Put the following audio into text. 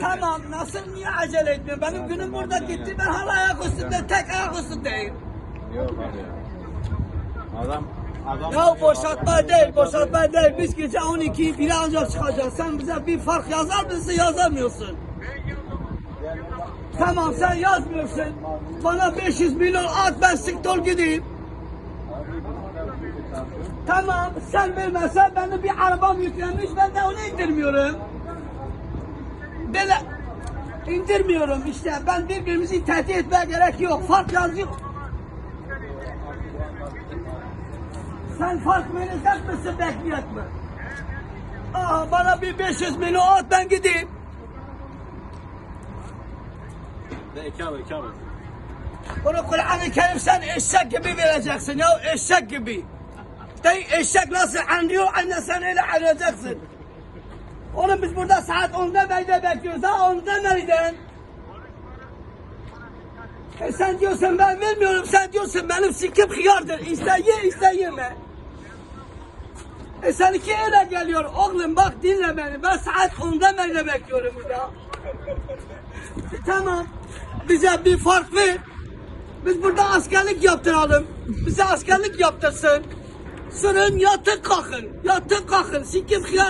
Tamam nasıl niye acele etmiyor? Benim günüm burada gitti ben hala ayak üstünde tek ayak üstündeyim. Yok abi ya. Adam adam Ya boşaltma değil boşaltma değil. Biz gece 12 biri ancak çıkacağız. Sen bize bir fark yazar mısın yazamıyorsun. Tamam sen yazmıyorsun. Bana 500 milyon at ben siktol gideyim. Tamam sen vermezsen ben de bir arabam yüklenmiş ben de onu indirmiyorum. Böyle indirmiyorum işte ben birbirimizi tehdit etmeye gerek yok. Fark yazıyor. Sen fark verecek misin bekleyecek mi? Aa, bana bir 500 milyon at ben gideyim. İki abi. Onu Kur'an-ı Kerim sen eşek gibi vereceksin ya eşek gibi. Dey eşek nasıl anlıyor anne sen öyle arayacaksın. Oğlum biz burada saat 10'da meyde bekliyoruz ha 10'da meyden. E sen diyorsun ben vermiyorum sen diyorsun benim sikim hıyardır. İste ye iste yeme. E seninki öyle geliyor oğlum bak dinle beni ben saat 10'da meyde bekliyorum burada. E, tamam bize bir fark ver. Biz burada askerlik yaptıralım. Bize askerlik yaptırsın. Sürün yatın kalkın. Yatın kalkın. Sikim hıyar.